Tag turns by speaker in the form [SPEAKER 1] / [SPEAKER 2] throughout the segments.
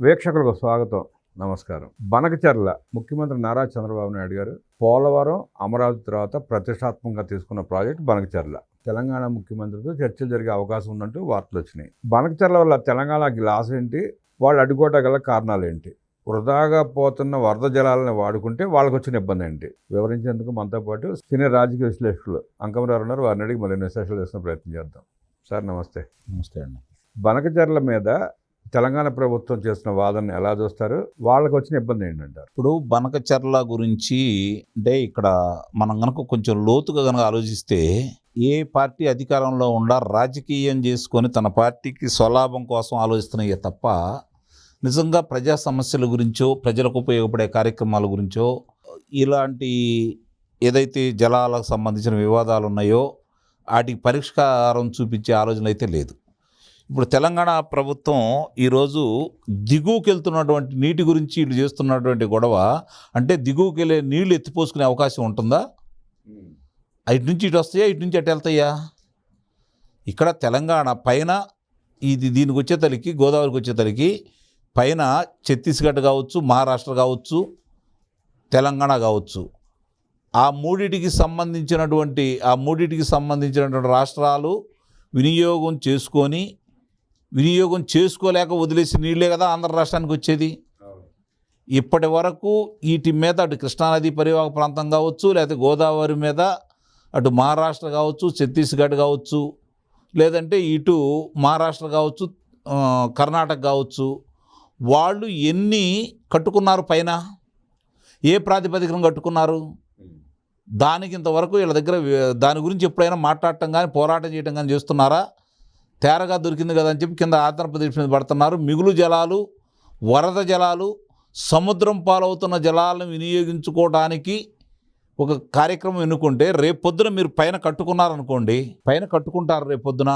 [SPEAKER 1] వీక్షకులకు స్వాగతం. నమస్కారం. బనకచర్ల ముఖ్యమంత్రి నారా చంద్రబాబు నాయుడు గారు పోలవరం అమరావతి తర్వాత ప్రతిష్టాత్మకంగా తీసుకున్న ప్రాజెక్ట్ బనకచర్ల. తెలంగాణ ముఖ్యమంత్రితో చర్చలు జరిగే అవకాశం ఉందంటూ వార్తలు వచ్చినాయి. బనకచర్ల వల్ల తెలంగాణకి లాస్ ఏంటి? వాళ్ళు అడ్డుకోవటం కారణాలు ఏంటి? వృధాగా పోతున్న వరద జలాలను వాడుకుంటే వాళ్ళకి వచ్చిన ఇబ్బంది ఏంటి? వివరించేందుకు మనతో పాటు సీనియర్ రాజకీయ విశ్లేషకులు అంకమరావు ఉన్నారు. వారిని అడిగి మరిన్ని విశ్లేషణలు చేసిన ప్రయత్నం చేద్దాం. సార్ నమస్తే.
[SPEAKER 2] నమస్తే అండి.
[SPEAKER 1] బనకచర్ల మీద తెలంగాణ ప్రభుత్వం చేసిన వాదన ఎలా చూస్తారు? వాళ్ళకి వచ్చిన ఇబ్బంది ఏంటంటారు?
[SPEAKER 2] ఇప్పుడు బనకచర్ల గురించి అంటే ఇక్కడ మనం కనుక కొంచెం లోతుగా కనుక ఆలోచిస్తే ఏ పార్టీ అధికారంలో ఉండా రాజకీయం చేసుకొని తన పార్టీకి స్వలాభం కోసం ఆలోచిస్తున్నాయే తప్ప నిజంగా ప్రజా సమస్యల గురించో ప్రజలకు ఉపయోగపడే కార్యక్రమాల గురించో ఇలాంటి ఏదైతే జలాలకు సంబంధించిన వివాదాలు ఉన్నాయో వాటికి పరిష్కారం చూపించే ఆలోచన అయితే లేదు. ఇప్పుడు తెలంగాణ ప్రభుత్వం ఈరోజు దిగువకి వెళ్తున్నటువంటి నీటి గురించి వీళ్ళు చేస్తున్నటువంటి గొడవ అంటే దిగువకి వెళ్ళే నీళ్ళు ఎత్తిపోసుకునే అవకాశం ఉంటుందా? ఇటు నుంచి ఇటు వస్తాయా? ఇటు నుంచి అటు వెళ్తాయా? ఇక్కడ తెలంగాణ పైన ఇది దీనికి వచ్చేతలికి గోదావరికి వచ్చేతలికి పైన ఛత్తీస్గఢ్ కావచ్చు మహారాష్ట్ర కావచ్చు తెలంగాణ కావచ్చు. ఆ మూడిటికి సంబంధించినటువంటి ఆ మూడిటికి సంబంధించినటువంటి రాష్ట్రాలు వినియోగం చేసుకొని వినియోగం చేసుకోలేక వదిలేసి నీళ్ళే కదా ఆంధ్ర రాష్ట్రానికి వచ్చేది. ఇప్పటి వరకు వీటి మీద అటు కృష్ణానది పరివాహక ప్రాంతం కావచ్చు లేకపోతే గోదావరి మీద అటు మహారాష్ట్ర కావచ్చు ఛత్తీస్గఢ్ కావచ్చు లేదంటే ఇటు మహారాష్ట్ర కావచ్చు కర్ణాటక కావచ్చు వాళ్ళు ఎన్ని కట్టుకున్నారు పైన? ఏ ప్రాతిపదికన కట్టుకున్నారు? దానికి ఇంతవరకు వీళ్ళ దగ్గర దాని గురించి ఎప్పుడైనా మాట్లాడటం కానీ పోరాటం చేయటం కానీ చేస్తున్నారా? తేరగా దొరికింది కదా అని చెప్పి కింద ఆంధ్రప్రదేశ్ మీద పడుతున్నారు. మిగులు జలాలు వరద జలాలు సముద్రం పాలవుతున్న జలాలను వినియోగించుకోవడానికి ఒక కార్యక్రమం ఎన్నుకుంటే రేపొద్దున మీరు పైన కట్టుకున్నారనుకోండి పైన కట్టుకుంటారు రేపొద్దున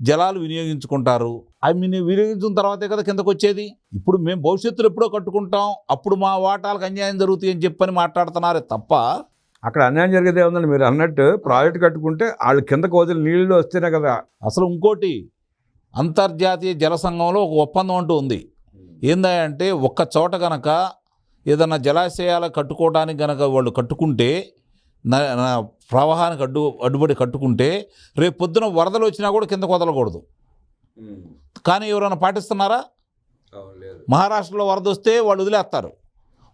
[SPEAKER 2] జలాలు వినియోగించుకుంటారు. అవి మీరు వినియోగించిన తర్వాతే కదా కిందకు వచ్చేది ఇప్పుడు మేము భవిష్యత్తులో ఎప్పుడో కట్టుకుంటాం అప్పుడు మా వాటాలకు అన్యాయం జరుగుతుంది అని చెప్పని మాట్లాడుతున్నారే తప్ప
[SPEAKER 1] అక్కడ అన్యాయం జరిగేది ఏముందండి? మీరు అన్నట్టు ప్రాజెక్ట్ కట్టుకుంటే వాళ్ళు కిందకు వదిలి నీళ్ళు వస్తేనే కదా.
[SPEAKER 2] అసలు ఇంకోటి అంతర్జాతీయ జల సంఘంలో ఒక ఒప్పందం అంటూ ఉంది. ఏందంటే ఒక్క చోట గనక ఏదన్నా జలాశయాలు కట్టుకోవడానికి గనక వాళ్ళు కట్టుకుంటే ప్రవాహానికి అడ్డు అడ్డుపడి కట్టుకుంటే రేపు పొద్దున వరదలు వచ్చినా కూడా కిందకు వదలకూడదు కానీ ఎవరైనా పాటిస్తున్నారా? మహారాష్ట్రలో వరద వస్తే వాళ్ళు వదిలేస్తారు.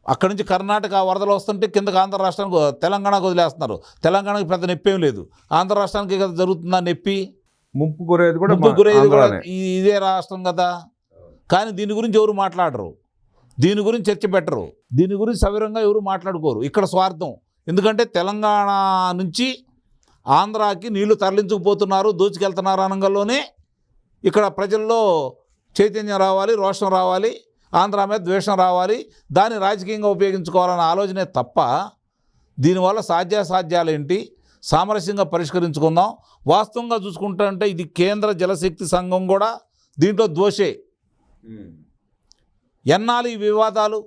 [SPEAKER 2] అక్కడి నుంచి కర్ణాటక వరదలు వస్తుంటే కిందకి ఆంధ్ర రాష్ట్రానికి తెలంగాణకు వదిలేస్తున్నారు. తెలంగాణకి పెద్ద నొప్పి ఏం లేదు. ఆంధ్ర రాష్ట్రానికి కదా జరుగుతుందా నొప్పి?
[SPEAKER 1] ముంపు గురేది కూడా
[SPEAKER 2] ముప్పు
[SPEAKER 1] మా
[SPEAKER 2] గురయ్యేది కూడా ఇదే రాష్ట్రం కదా. కానీ దీని గురించి ఎవరు మాట్లాడరు. దీని గురించి చర్చ పెట్టరు. దీని గురించి సవిరంగా ఎవరు మాట్లాడుకోరు. ఇక్కడ స్వార్థం. ఎందుకంటే తెలంగాణ నుంచి ఆంధ్రాకి నీళ్ళు తరలించుకుపోతున్నారు దోచుకెళ్తున్నారు అనగంలోనే ఇక్కడ ప్రజల్లో చైతన్యం రావాలి రోషం రావాలి. ఆంధ్ర మీద ద్వేషం రావాలి దాన్ని రాజకీయంగా ఉపయోగించుకోవాలన్న ఆలోచనే తప్ప దీనివల్ల సాధ్యాసాధ్యాలు ఏంటి? సామరస్యంగా పరిష్కరించుకుందాం. వాస్తవంగా చూసుకుంటుంటే ఇది కేంద్ర జలశక్తి సంఘం కూడా దీంట్లో దోషే. ఎన్నాళ్ళు ఈ వివాదాలు?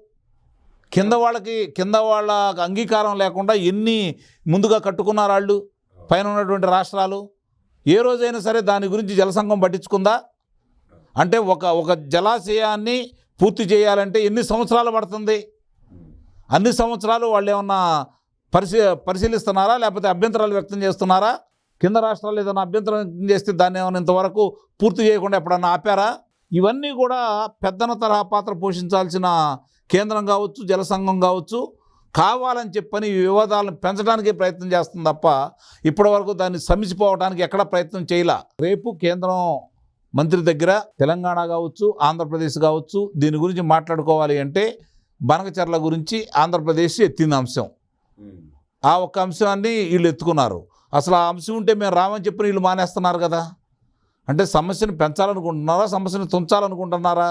[SPEAKER 2] కింద వాళ్ళకి కింద వాళ్ళ అంగీకారం లేకుండా ఎన్ని ముందుగా కట్టుకున్నారు వాళ్ళు? పైన ఉన్నటువంటి రాష్ట్రాలు? ఏ రోజైనా సరే దాని గురించి జలసంఘం పట్టించుకుందా? అంటే ఒక ఒక జలాశయాన్ని పూర్తి చేయాలంటే ఎన్ని సంవత్సరాలు పడుతుంది? అన్ని సంవత్సరాలు వాళ్ళు ఏమన్నా పరిశీ పరిశీలిస్తున్నారా? లేకపోతే అభ్యంతరాలు వ్యక్తం చేస్తున్నారా? కింద రాష్ట్రాలు ఏదైనా అభ్యంతరం వ్యక్తం చేస్తే దాన్ని ఏమైనా ఇంతవరకు పూర్తి చేయకుండా ఎప్పుడన్నా ఆపారా? ఇవన్నీ కూడా పెద్దన తరహా పాత్ర పోషించాల్సిన కేంద్రం కావచ్చు జలసంఘం కావచ్చు. కావాలని చెప్పని వివాదాలను పెంచడానికి ప్రయత్నం చేస్తుంది తప్ప ఇప్పటివరకు దాన్ని సమిసిపోవడానికి ఎక్కడ ప్రయత్నం చేయలే. రేపు కేంద్రం మంత్రి దగ్గర తెలంగాణ కావచ్చు ఆంధ్రప్రదేశ్ కావచ్చు దీని గురించి మాట్లాడుకోవాలి అంటే బనకచర్ల గురించి ఆంధ్రప్రదేశ్ ఎత్తింది అంశం. ఆ ఒక్క అంశాన్ని వీళ్ళు ఎత్తుకున్నారు. అసలు ఆ అంశం ఉంటే మేము రామని చెప్పి వీళ్ళు మానేస్తున్నారు కదా. అంటే సమస్యను పెంచాలనుకుంటున్నారా సమస్యను తుంచాలనుకుంటున్నారా?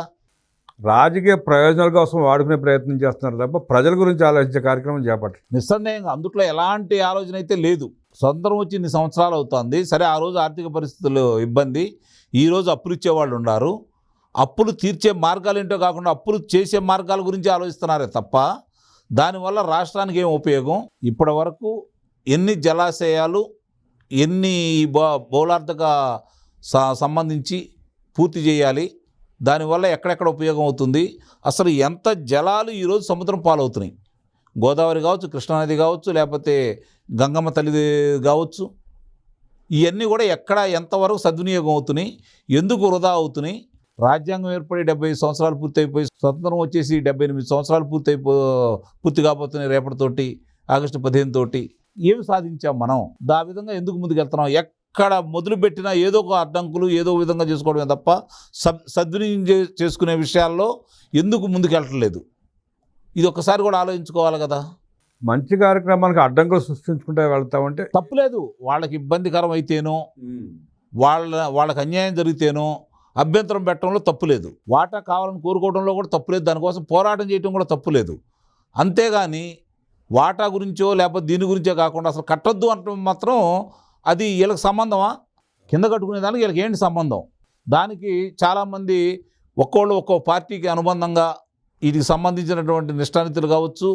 [SPEAKER 1] రాజకీయ ప్రయోజనాల కోసం వాడుకునే ప్రయత్నం చేస్తున్నారు తప్ప ప్రజల గురించి ఆలోచించే కార్యక్రమం చేపట్టరు.
[SPEAKER 2] నిస్సందేహంగా అందుట్లో ఎలాంటి ఆలోచన అయితే లేదు. స్వతంత్రం వచ్చి ఇన్ని సంవత్సరాలు అవుతుంది. సరే ఆ రోజు ఆర్థిక పరిస్థితులు ఇబ్బంది. ఈరోజు అప్పులు ఇచ్చేవాళ్ళు ఉన్నారు. అప్పులు తీర్చే మార్గాలు ఏంటో కాకుండా అప్పులు చేసే మార్గాల గురించి ఆలోచిస్తున్నారే తప్ప దానివల్ల రాష్ట్రానికి ఏం ఉపయోగం? ఇప్పటి వరకు ఎన్ని జలాశయాలు ఎన్ని బౌ బౌలార్థక సంబంధించి పూర్తి చేయాలి? దానివల్ల ఎక్కడెక్కడ ఉపయోగం అవుతుంది? అసలు ఎంత జలాలు ఈరోజు సముద్రం పాలవుతున్నాయి? గోదావరి కావచ్చు కృష్ణానది కావచ్చు లేకపోతే గంగమ్మ తల్లి కావచ్చు ఇవన్నీ కూడా ఎక్కడ ఎంతవరకు సద్వినియోగం అవుతున్నాయి ఎందుకు వృధా అవుతున్నాయి రాజ్యాంగం ఏర్పడి డెబ్బై సంవత్సరాలు పూర్తయిపోయి స్వతంత్రం వచ్చేసి డెబ్బై ఎనిమిది సంవత్సరాలు పూర్తయిపో పూర్తి కాబోతున్నాయి రేపటితోటి ఆగస్టు పదిహేను తోటి. ఏమి సాధించాం మనం? దా విధంగా ఎందుకు ముందుకెళ్తున్నాం? ఎక్కడ మొదలుపెట్టినా ఏదో ఒక అడ్డంకులు ఏదో విధంగా చేసుకోవడమే తప్ప సద్ సద్వినియోగం చే- చేసుకునే విషయాల్లో ఎందుకు ముందుకెళ్ళట్లేదు? ఇది ఒక్కసారి కూడా ఆలోచించుకోవాలి కదా.
[SPEAKER 1] మంచి కార్యక్రమానికి అడ్డంకులు సృష్టించుకుంటే వెళ్తామంటే
[SPEAKER 2] తప్పులేదు వాళ్ళకి ఇబ్బందికరం అయితేనో వాళ్ళ వాళ్ళకి అన్యాయం జరిగితేనో అభ్యంతరం పెట్టడంలో తప్పులేదు వాటా కావాలని కోరుకోవడంలో కూడా తప్పులేదు దానికోసం పోరాటం చేయడం కూడా తప్పులేదు అంతేగాని వాటా గురించో లేకపోతే దీని గురించో కాకుండా అసలు కట్టొద్దు అనటం మాత్రం అది వీళ్ళకి సంబంధమా? కింద కట్టుకునే దానికి వీళ్ళకి ఏంటి సంబంధం? దానికి చాలామంది ఒక్కోళ్ళు ఒక్కో పార్టీకి అనుబంధంగా వీటికి సంబంధించినటువంటి నిష్ఠానితులు కావచ్చు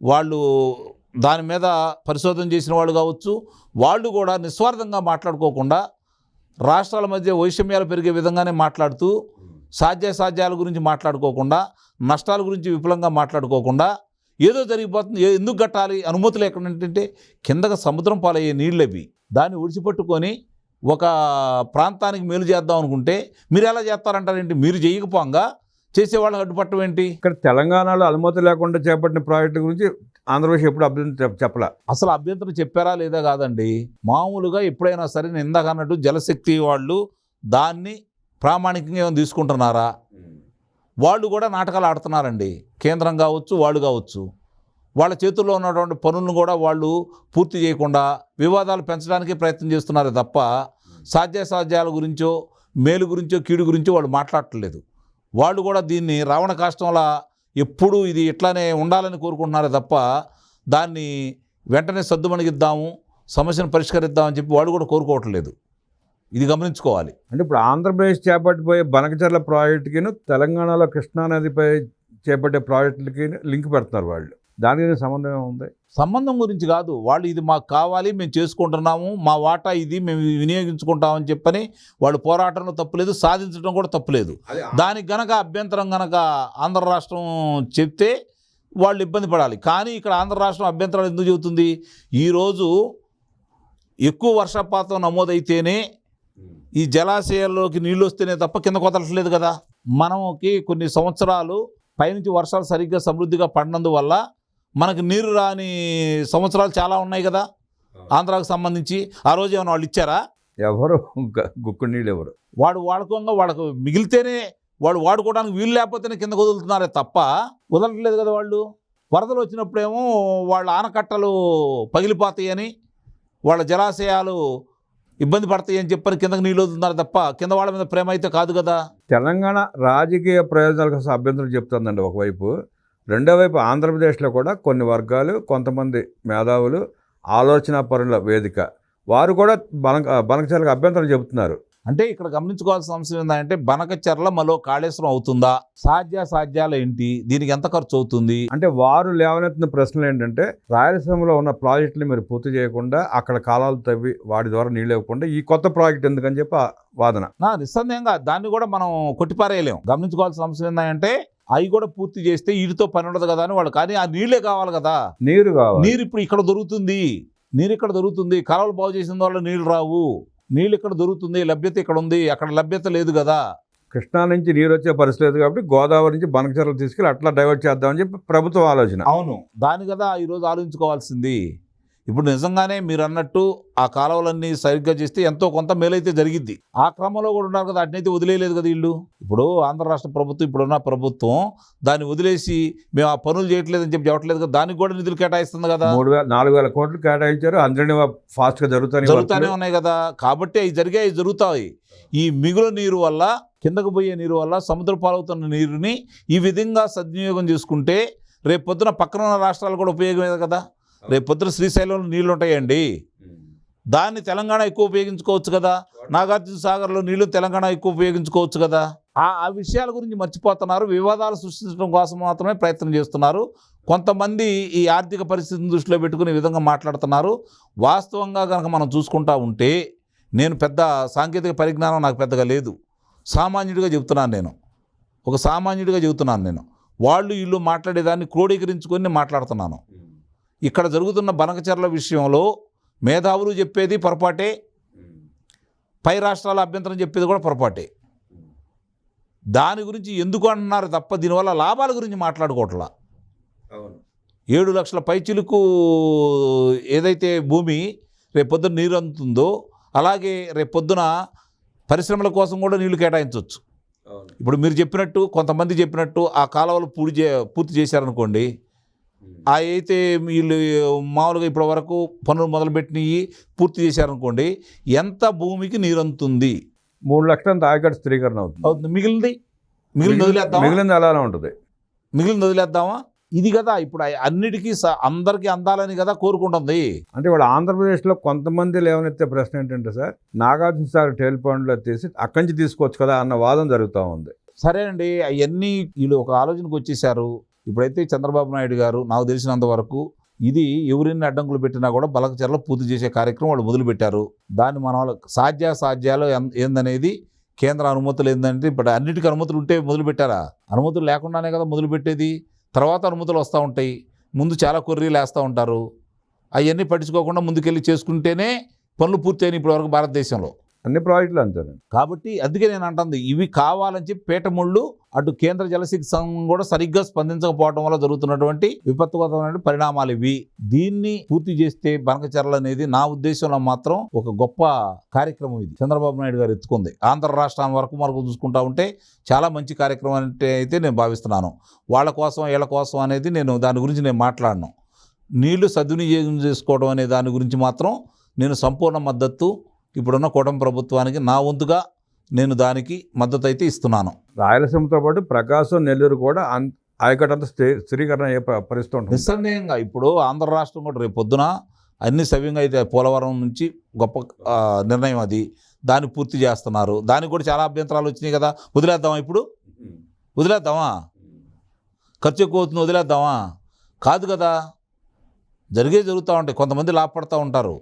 [SPEAKER 2] వాళ్ళు దాని మీద పరిశోధన చేసిన వాళ్ళు కావచ్చు వాళ్ళు కూడా నిస్వార్థంగా మాట్లాడుకోకుండా రాష్ట్రాల మధ్య వైషమ్యాలు పెరిగే విధంగానే మాట్లాడుతూ సాధ్యాసాధ్యాల గురించి మాట్లాడుకోకుండా నష్టాల గురించి విపులంగా మాట్లాడుకోకుండా ఏదో జరిగిపోతుంది ఎందుకు కట్టాలి అనుమతులు ఎక్కడంటే కిందకు సముద్రం పాలయ్యే నీళ్ళు అవి. దాన్ని ఉడిచిపెట్టుకొని ఒక ప్రాంతానికి మేలు చేద్దాం అనుకుంటే మీరు ఎలా చేస్తారంటారేంటి మీరు చేయకపోగా చేసేవాళ్ళకి అడ్డుపట్టం ఏంటి?
[SPEAKER 1] ఇక్కడ తెలంగాణలో అనుమతి లేకుండా చేపట్టిన ప్రాజెక్టు గురించి ఆంధ్రప్రదేశ్ ఎప్పుడు అభ్యంతరం చెప్- చెప్పలా.
[SPEAKER 2] అసలు అభ్యంతరం చెప్పారా లేదా కాదండి? మామూలుగా ఎప్పుడైనా సరే నేను ఇందాక అన్నట్టు జలశక్తి వాళ్ళు దాన్ని ప్రామాణికంగా ఏమైనా తీసుకుంటున్నారా? వాళ్ళు కూడా నాటకాలు ఆడుతున్నారండి. కేంద్రం కావచ్చు వాళ్ళు కావచ్చు. వాళ్ళ చేతుల్లో ఉన్నటువంటి పనులను కూడా వాళ్ళు పూర్తి చేయకుండా వివాదాలు పెంచడానికి ప్రయత్నం చేస్తున్నారు తప్ప సాధ్యాసాధ్యాల గురించో మేలు గురించో కీడు గురించో వాళ్ళు మాట్లాడట్లేదు. వాళ్ళు కూడా దీన్ని రావణ కాష్టంలా ఎప్పుడూ ఇది ఇట్లానే ఉండాలని కోరుకుంటున్నారే తప్ప దాన్ని వెంటనే సద్దుమణిగిద్దాము సమస్యను పరిష్కరిద్దామని చెప్పి వాళ్ళు కూడా కోరుకోవట్లేదు. ఇది గమనించుకోవాలి.
[SPEAKER 1] అంటే ఇప్పుడు ఆంధ్రప్రదేశ్ చేపట్టిపోయే బనకచర్ల ప్రాజెక్టుకిను తెలంగాణలో కృష్ణానదిపై చేపట్టే ప్రాజెక్టులకి లింక్ పెడతారు వాళ్ళు. దానికి సంబంధం ఏముంది?
[SPEAKER 2] సంబంధం గురించి కాదు. వాళ్ళు ఇది మాకు కావాలి మేము చేసుకుంటున్నాము మా వాటా ఇది మేము వినియోగించుకుంటామని చెప్పని వాళ్ళు పోరాటంలో తప్పులేదు సాధించడం కూడా తప్పులేదు దానికి గనక అభ్యంతరం గనక ఆంధ్ర రాష్ట్రం చెప్తే వాళ్ళు ఇబ్బంది పడాలి. కానీ ఇక్కడ ఆంధ్ర రాష్ట్రం అభ్యంతరాలు ఎందుకు చెబుతుంది? ఈరోజు ఎక్కువ వర్షపాతం నమోదైతేనే ఈ జలాశయాల్లోకి నీళ్ళు వస్తేనే తప్ప కింద కొదలట్లేదు కదా. మనకి కొన్ని సంవత్సరాలు పైనుంచి వర్షాలు సరిగ్గా సమృద్ధిగా పడినందువల్ల మనకు నీరు రాని సంవత్సరాలు చాలా ఉన్నాయి కదా. ఆంధ్రాకు సంబంధించి ఆ రోజు ఏమైనా వాళ్ళు ఇచ్చారా?
[SPEAKER 1] ఎవరు? గ- గుక్కుడు నీళ్ళు ఎవరు?
[SPEAKER 2] వాడు వాడుకోగా వాళ్ళకు మిగిలితేనే వాడు వాడుకోవడానికి వీలు లేకపోతేనే కింద వదులుతున్నారే తప్ప వదలట్లేదు కదా వాళ్ళు. వరదలు వచ్చినప్పుడేమో వాళ్ళ ఆనకట్టలు పగిలిపోతాయని వాళ్ళ జలాశయాలు ఇబ్బంది పడతాయి అని చెప్పని కిందకి నీళ్ళు వదులుతున్నారు తప్ప కింద వాళ్ళ మీద ప్రేమ అయితే కాదు కదా.
[SPEAKER 1] తెలంగాణ రాజకీయ ప్రయోజనాల కోసం అభ్యంతరం చెప్తుందండి ఒకవైపు. రెండో వైపు ఆంధ్రప్రదేశ్లో కూడా కొన్ని వర్గాలు కొంతమంది మేధావులు ఆలోచన పరుల వేదిక. వారు కూడా బనక బనకచర్లకు అభ్యంతరం చెబుతున్నారు.
[SPEAKER 2] అంటే ఇక్కడ గమనించుకోవాల్సిన అంశం ఏంటంటే బనకచర్ల మరో కాళేశ్వరం అవుతుందా? సాధ్య సాధ్యాలు ఏంటి? దీనికి ఎంత ఖర్చు అవుతుంది?
[SPEAKER 1] అంటే వారు లేవనెత్తిన ప్రశ్నలు ఏంటంటే రాయలసీమలో ఉన్న ప్రాజెక్టులు మీరు పూర్తి చేయకుండా అక్కడ కాలాలు తవ్వి వాటి ద్వారా నీళ్ళు ఇవ్వకుండా ఈ కొత్త ప్రాజెక్ట్ ఎందుకని చెప్పి ఆ వాదన.
[SPEAKER 2] నా నిస్సందేహంగా దాన్ని కూడా మనం కొట్టిపారేయలేం. గమనించుకోవాల్సిన అంశం ఏంటంటే అవి కూడా పూర్తి చేస్తే వీటితో పని ఉండదు కదా అని వాళ్ళు. కానీ ఆ నీళ్ళే కావాలి కదా.
[SPEAKER 1] నీరు కావాలి.
[SPEAKER 2] నీరు ఇప్పుడు ఇక్కడ దొరుకుతుంది. నీరు ఇక్కడ దొరుకుతుంది. కాలువలు బాగు చేసిన వల్ల నీళ్ళు రావు. నీళ్ళు ఇక్కడ దొరుకుతుంది. లభ్యత ఇక్కడ ఉంది. అక్కడ లభ్యత లేదు కదా.
[SPEAKER 1] కృష్ణా నుంచి నీరు వచ్చే పరిస్థితి లేదు కాబట్టి గోదావరి నుంచి బనకచర్లు తీసుకెళ్ళి అట్లా డైవర్ట్ చేద్దామని చెప్పి ప్రభుత్వం ఆలోచన.
[SPEAKER 2] అవును. దాని కదా ఈరోజు ఆలోచించుకోవాల్సింది. ఇప్పుడు నిజంగానే మీరు అన్నట్టు ఆ కాలువలన్నీ సరిగ్గా చేస్తే ఎంతో కొంత మేలైతే జరిగిద్ది. ఆ క్రమంలో కూడా ఉన్నారు కదా అట్నైతే వదిలేయలేదు కదా వీళ్ళు. ఇప్పుడు ఆంధ్ర రాష్ట్ర ప్రభుత్వం ఇప్పుడున్న ప్రభుత్వం దాన్ని వదిలేసి మేము ఆ పనులు చేయట్లేదని చెప్పి చెప్పట్లేదు కదా దానికి కూడా నిధులు కేటాయిస్తుంది కదా.
[SPEAKER 1] మూడు వేల నాలుగు వేల కోట్లు కేటాయించారు అందరినీ ఫాస్ట్గా జరుగుతాయి
[SPEAKER 2] జరుగుతూనే ఉన్నాయి కదా. కాబట్టి అవి జరిగాయి అవి జరుగుతాయి. ఈ మిగులు నీరు వల్ల కిందకు పోయే నీరు వల్ల సముద్ర పాలవుతున్న నీరుని ఈ విధంగా సద్వినియోగం చేసుకుంటే రేపు పొద్దున పక్కన ఉన్న రాష్ట్రాలు కూడా ఉపయోగమే కదా? రేపు పొద్దున శ్రీశైలంలో నీళ్ళు ఉంటాయండి దాన్ని తెలంగాణ ఎక్కువ ఉపయోగించుకోవచ్చు కదా? నాగార్జున సాగర్లో నీళ్ళు తెలంగాణ ఎక్కువ ఉపయోగించుకోవచ్చు కదా? ఆ ఆ విషయాల గురించి మర్చిపోతున్నారు. వివాదాలు సృష్టించడం కోసం మాత్రమే ప్రయత్నం చేస్తున్నారు. కొంతమంది ఈ ఆర్థిక పరిస్థితిని దృష్టిలో పెట్టుకుని విధంగా మాట్లాడుతున్నారు. వాస్తవంగా కనుక మనం చూసుకుంటా ఉంటే నేను పెద్ద సాంకేతిక పరిజ్ఞానం నాకు పెద్దగా లేదు. సామాన్యుడిగా చెప్తున్నాను నేను. ఒక సామాన్యుడిగా చెబుతున్నాను నేను. వాళ్ళు వీళ్ళు మాట్లాడేదాన్ని క్రోడీకరించుకొని నేను మాట్లాడుతున్నాను. ఇక్కడ జరుగుతున్న బనకచర్ల విషయంలో మేధావులు చెప్పేది పొరపాటే పై రాష్ట్రాల అభ్యంతరం చెప్పేది కూడా పొరపాటే. దాని గురించి ఎందుకు అంటున్నారు తప్ప దీనివల్ల లాభాల గురించి మాట్లాడుకోవట్లా.
[SPEAKER 1] అవును.
[SPEAKER 2] ఏడు లక్షల పైచిలుకు ఏదైతే భూమి రేపొద్దున నీరు అందుతుందో అలాగే రేపొద్దున పరిశ్రమల కోసం కూడా నీళ్ళు కేటాయించవచ్చు ఇప్పుడు మీరు చెప్పినట్టు కొంతమంది చెప్పినట్టు ఆ కాలువలు పూర్తి చే పూర్తి చేశారనుకోండి అయితే వీళ్ళు మామూలుగా ఇప్పటి వరకు పనులు మొదలుపెట్టినవి పూర్తి చేశారనుకోండి ఎంత భూమికి నీరు అందుతుంది
[SPEAKER 1] మూడు లక్షల ఆయకట్టు స్థిరీకరణ అవుతుంది.
[SPEAKER 2] అవుతుంది. మిగిలింది? మిగిలింది వదిలేద్దామా?
[SPEAKER 1] మిగిలింది అలానే ఉంటుంది.
[SPEAKER 2] మిగిలింది వదిలేద్దామా? ఇది కదా ఇప్పుడు అన్నిటికీ అందరికీ అందాలని కదా కోరుకుంటుంది.
[SPEAKER 1] అంటే ఇప్పుడు ఆంధ్రప్రదేశ్లో కొంతమంది లేవనెత్తే ప్రశ్న ఏంటంటే సార్ నాగార్జున సాగర్ టేల్ పాయింట్లో తీసి అక్కడి నుంచి తీసుకోవచ్చు కదా అన్న వాదన జరుగుతూ ఉంది.
[SPEAKER 2] సరేనండి అవన్నీ వీళ్ళు ఒక ఆలోచనకు వచ్చేసారు. ఇప్పుడైతే చంద్రబాబు నాయుడు గారు నాకు తెలిసినంత వరకు ఇది ఎవరిన్ని అడ్డంకులు పెట్టినా కూడా బలకచర్ల పూర్తి చేసే కార్యక్రమం వాళ్ళు మొదలుపెట్టారు. దాన్ని మన వాళ్ళ సాధ్యాసాధ్యాలు ఏందనేది కేంద్ర అనుమతులు ఏందంటే ఇప్పుడు అన్నిటికీ అనుమతులు ఉంటే మొదలుపెట్టారా? అనుమతులు లేకుండానే కదా మొదలుపెట్టేది. తర్వాత అనుమతులు వస్తూ ఉంటాయి. ముందు చాలా కొర్రీలు వేస్తూ ఉంటారు. అవన్నీ పట్టించుకోకుండా ముందుకెళ్ళి చేసుకుంటేనే పనులు పూర్తయినాయి ఇప్పటివరకు భారతదేశంలో.
[SPEAKER 1] అన్ని ప్రాజెక్టులు అంతేనండి.
[SPEAKER 2] కాబట్టి అందుకే నేను అంటుంది ఇవి కావాలని చెప్పి పీటముళ్ళు అటు కేంద్ర జలశక్తి సంఘం కూడా సరిగ్గా స్పందించకపోవడం వల్ల జరుగుతున్నటువంటి విపత్తుగతమైన పరిణామాలు ఇవి. దీన్ని పూర్తి చేస్తే బనకచర్ల అనేది నా ఉద్దేశంలో మాత్రం ఒక గొప్ప కార్యక్రమం ఇది. చంద్రబాబు నాయుడు గారు ఎత్తుకుంది. ఆంధ్ర రాష్ట్రం వరకు మనకు చూసుకుంటా ఉంటే చాలా మంచి కార్యక్రమం అంటే అయితే నేను భావిస్తున్నాను. వాళ్ళ కోసం వీళ్ళ కోసం అనేది నేను దాని గురించి నేను మాట్లాడను. నీళ్ళు సద్వినియోగం చేసుకోవడం అనే దాని గురించి మాత్రం నేను సంపూర్ణ మద్దతు ఇప్పుడున్న కూటమి ప్రభుత్వానికి నా వంతుగా నేను దానికి మద్దతు అయితే ఇస్తున్నాను.
[SPEAKER 1] రాయలసీమతో పాటు ప్రకాశం నెల్లూరు కూడా అన్- ఆయకట్టు అంతా స్థి- స్థిరీకరణ పరిస్థితి ఉంటుంది.
[SPEAKER 2] నిస్సందేహంగా ఇప్పుడు ఆంధ్ర రాష్ట్రం కూడా రేపు పొద్దున అన్ని సవ్యంగా అయితే పోలవరం నుంచి గొప్ప నిర్ణయం అది. దాన్ని పూర్తి చేస్తున్నారు. దానికి కూడా చాలా అభ్యంతరాలు వచ్చినాయి కదా. వదిలేద్దామా ఇప్పుడు? వదిలేద్దామా? ఖర్చు ఎక్కువ అవుతుంది వదిలేద్దామా? కాదు కదా. జరిగే జరుగుతూ ఉంటాయి కొంతమంది లాభపడతా ఉంటారు.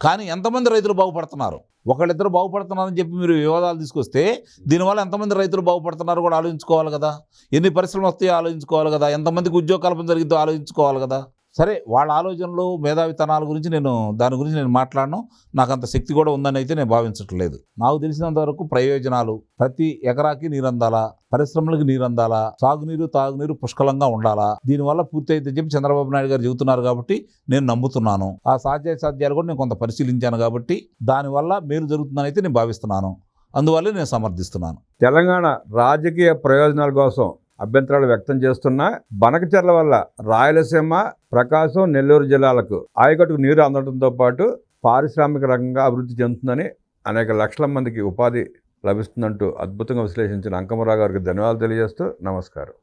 [SPEAKER 2] కానీ ఎంతమంది రైతులు బాగుపడుతున్నారు? ఒకళ్ళిద్దరు బాగుపడుతున్నారని చెప్పి మీరు వివాదాలు తీసుకొస్తే దీనివల్ల ఎంతమంది రైతులు బాగుపడుతున్నారు కూడా ఆలోచించుకోవాలి కదా? ఎన్ని పరిశ్రమలు వస్తాయో ఆలోచించుకోవాలి కదా? ఎంతమందికి ఉద్యోగ కల్పన జరిగిద్దో ఆలోచించుకోవాలి కదా? సరే వాళ్ళ ఆలోచనలు మేధావితనాల గురించి నేను దాని గురించి నేను మాట్లాడను. నాకు అంత శక్తి కూడా ఉందని అయితే నేను భావించట్లేదు నాకు తెలిసినంత వరకు ప్రయోజనాలు ప్రతి ఎకరాకి నీరు అందాలా పరిశ్రమలకు నీరు అందాలా సాగునీరు తాగునీరు పుష్కలంగా ఉండాలా. దీనివల్ల పూర్తి అయితే చెప్పి చంద్రబాబు నాయుడు గారు చెబుతున్నారు కాబట్టి నేను నమ్ముతున్నాను. ఆ సాధ్య సాధ్యాలు కూడా నేను కొంత పరిశీలించాను కాబట్టి దానివల్ల మేలు జరుగుతుందని అయితే నేను భావిస్తున్నాను. అందువల్ల నేను సమర్థిస్తున్నాను.
[SPEAKER 1] తెలంగాణ రాజకీయ ప్రయోజనాల కోసం అభ్యంతరాలు వ్యక్తం చేస్తున్న బనకచెర్ల వల్ల రాయలసీమ ప్రకాశం నెల్లూరు జిల్లాలకు ఆయకట్టుకు నీరు అందడంతో పాటు పారిశ్రామిక రంగంగా అభివృద్ధి చెందుతుందని అనేక లక్షల మందికి ఉపాధి లభిస్తుందంటూ అద్భుతంగా విశ్లేషించిన అంకమరావు గారికి ధన్యవాదాలు తెలియజేస్తూ నమస్కారం.